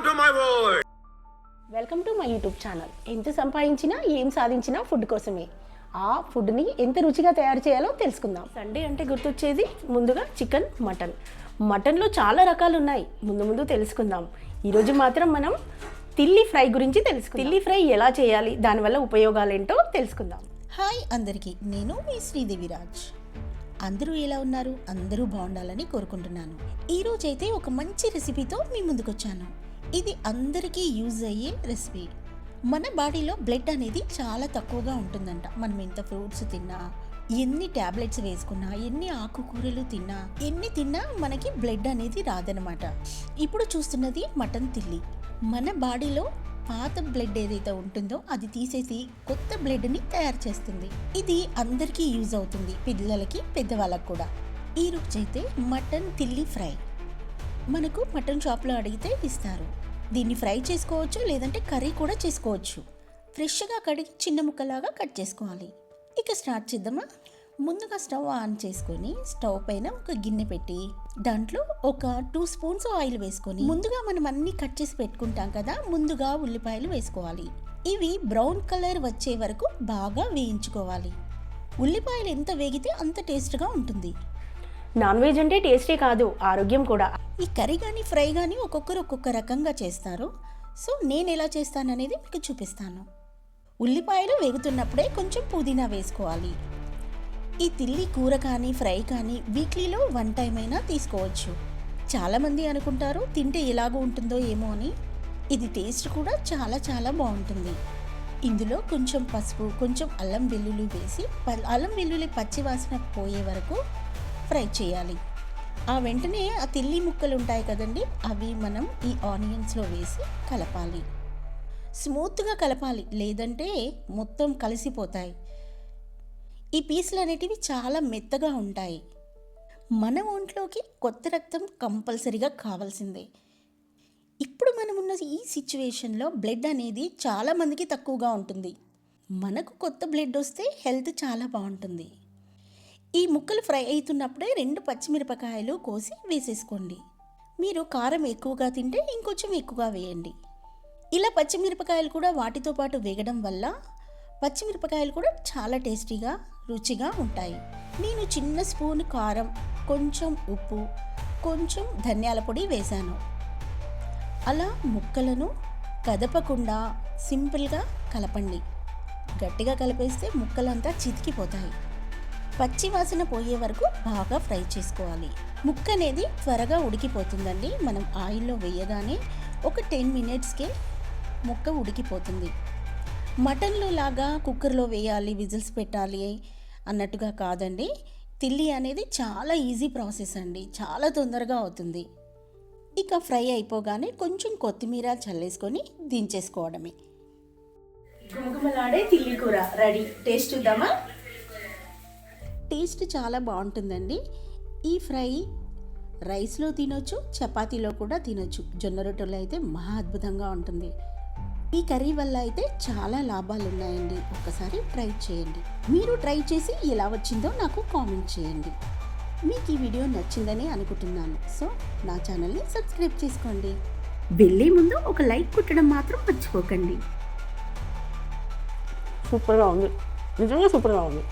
Welcome to my world. Welcome to my YouTube channel ఎంత సంపాదించినా ఏం సాధించినా ఫుడ్ కోసమే. ఆ ఫుడ్ని ఎంత రుచిగా తయారు చేయాలో తెలుసుకుందాం. సండే అంటే గుర్తొచ్చేది ముందుగా చికెన్ మటన్ మటన్లో చాలా రకాలు ఉన్నాయి. ముందు ముందు తెలుసుకుందాం. ఈరోజు మాత్రం మనం తిల్లి ఫ్రై గురించి తెలుసుకుందాం. తిల్లి ఫ్రై ఎలా చేయాలి? దానివల్ల ఉపయోగాలు ఏంటో తెలుసుకుందాం. హాయ్ అందరికీ నేను మీ శ్రీదేవిరాజ్. అందరూ ఎలా ఉన్నారు? అందరూ బాగుండాలని కోరుకుంటున్నాను. ఈరోజైతే ఒక మంచి రెసిపీతో మీ ముందుకొచ్చాను. ఇది అందరికీ యూజ్ అయ్యే రెసిపీ. మన బాడీలో బ్లడ్ అనేది చాలా తక్కువగా ఉంటుందంట. మనం ఎంత ఫ్రూట్స్ తిన్నా ఎన్ని ట్యాబ్లెట్స్ వేసుకున్నా ఎన్ని ఆకుకూరలు తిన్నా ఎన్ని తిన్నా మనకి బ్లడ్ అనేది రాదనమాట ఇప్పుడు చూస్తున్నది మటన్ తిల్లి. మన బాడీలో పాత బ్లడ్ ఏదైతే ఉంటుందో అది తీసేసి కొత్త బ్లడ్ని తయారు చేస్తుంది. ఇది అందరికీ యూజ్ అవుతుంది పిల్లలకి పెద్దవాళ్ళకి కూడా. ఈ రోజైతే మటన్ తిల్లి ఫ్రై. మనకు మటన్ షాప్లో అడిగితే ఇస్తారు. దీన్ని ఫ్రై చేసుకోవచ్చు లేదంటే కర్రీ కూడా చేసుకోవచ్చు. ఫ్రెష్గా కడిగి చిన్న ముక్కలాగా కట్ చేసుకోవాలి. ఇక స్టార్ట్ చేద్దామా? ముందుగా స్టవ్ ఆన్ చేసుకొని స్టవ్ పైన ఒక గిన్నె పెట్టి దాంట్లో ఒక టూ స్పూన్స్ ఆయిల్ వేసుకొని ముందుగా మనం అన్ని కట్ చేసి పెట్టుకుంటాం కదా ముందుగా ఉల్లిపాయలు వేసుకోవాలి. ఇవి బ్రౌన్ కలర్ వచ్చే వరకు బాగా వేయించుకోవాలి. ఉల్లిపాయలు ఎంత వేగితే అంత టేస్ట్గా ఉంటుంది. నాన్ వెజ్ అంటే టేస్టే కాదు ఆరోగ్యం కూడా. ఈ కర్రీ కానీ ఫ్రై కానీ ఒక్కొక్కరు ఒక్కొక్క రకంగా చేస్తారు. సో నేను ఎలా చేస్తాననేది మీకు చూపిస్తాను. ఉల్లిపాయలు వేగుతున్నప్పుడే కొంచెం పుదీనా వేసుకోవాలి. ఈ తిల్లి కూర కానీ ఫ్రై కానీ వీక్లీలో వన్ టైం అయినా తీసుకోవచ్చు. చాలామంది అనుకుంటారు తింటే ఎలాగో ఉంటుందో ఏమో అని. ఇది టేస్ట్ కూడా చాలా చాలా బాగుంటుంది. ఇందులో కొంచెం పసుపు కొంచెం అల్లం వెల్లుల్లి వేసి ప- అల్లం వెల్లుల్లి పచ్చి వాసన పోయే వరకు ఫ్రై చేయాలి. ఆ వెంటనే ఆ తిల్లి ముక్కలు ఉంటాయి కదండి అవి మనం ఈ ఆనియన్స్లో వేసి కలపాలి. స్మూత్గా కలపాలి లేదంటే మొత్తం కలిసిపోతాయి. ఈ పీసులు అనేటివి చాలా మెత్తగా ఉంటాయి. మన ఒంట్లోకి కొత్త రక్తం కంపల్సరీగా కావాల్సిందే. ఇప్పుడు మనం ఉన్న ఈ సిచ్యువేషన్లో బ్లడ్ అనేది చాలామందికి తక్కువగా ఉంటుంది. మనకు కొత్త బ్లడ్ వస్తే హెల్త్ చాలా బాగుంటుంది. ఈ ముక్కలు ఫ్రై అవుతున్నప్పుడే రెండు పచ్చిమిరపకాయలు కోసి వేసేసుకోండి. మీరు కారం ఎక్కువగా తింటే ఇంకొంచెం ఎక్కువగా వేయండి. ఇలా పచ్చిమిరపకాయలు కూడా వాటితో పాటు వేగడం వల్ల పచ్చిమిరపకాయలు కూడా చాలా టేస్టీగా రుచిగా ఉంటాయి. నేను చిన్న స్పూన్ కారం కొంచెం ఉప్పు కొంచెం ధనియాల పొడి వేశాను. అలా ముక్కలను కదపకుండా సింపుల్గా కలపండి. గట్టిగా కలిపేస్తే ముక్కలంతా చితికిపోతాయి. పచ్చి వాసన పోయే వరకు బాగా ఫ్రై చేసుకోవాలి. ముక్క అనేది త్వరగా ఉడికిపోతుందండి. మనం ఆయిల్లో వేయగానే ఒక టెన్ మినిట్స్కే ముక్క ఉడికిపోతుంది. మటన్లో లాగా కుక్కర్లో వేయాలి విజిల్స్ పెట్టాలి అన్నట్టుగా కాదండి. తిల్లి అనేది చాలా ఈజీ ప్రాసెస్ అండి. చాలా తొందరగా అవుతుంది. ఇక ఫ్రై అయిపోగానే కొంచెం కొత్తిమీర చల్లేసుకొని దించేసుకోవడమే. గుమగుమలాడే తిల్లి కూర రెడీ. టేస్ట్ చూద్దామా? టేస్ట్ చాలా బాగుంటుందండి. ఈ ఫ్రై రైస్లో తినొచ్చు చపాతీలో కూడా తినొచ్చు. జొన్న రొట్టెలో అయితే మహా అద్భుతంగా ఉంటుంది. ఈ కర్రీ వల్ల అయితే చాలా లాభాలు ఉన్నాయండి. ఒక్కసారి ట్రై చేయండి. మీరు ట్రై చేసి ఎలా వచ్చిందో నాకు కామెంట్ చేయండి. మీకు ఈ వీడియో నచ్చిందని అనుకుంటున్నాను. సో నా ఛానల్ని సబ్స్క్రైబ్ చేసుకోండి. వెళ్ళే ముందు ఒక లైక్ కొట్టడం మాత్రం మర్చిపోకండి. సూపర్గా ఉంది. నిజంగా సూపర్గా ఉంది.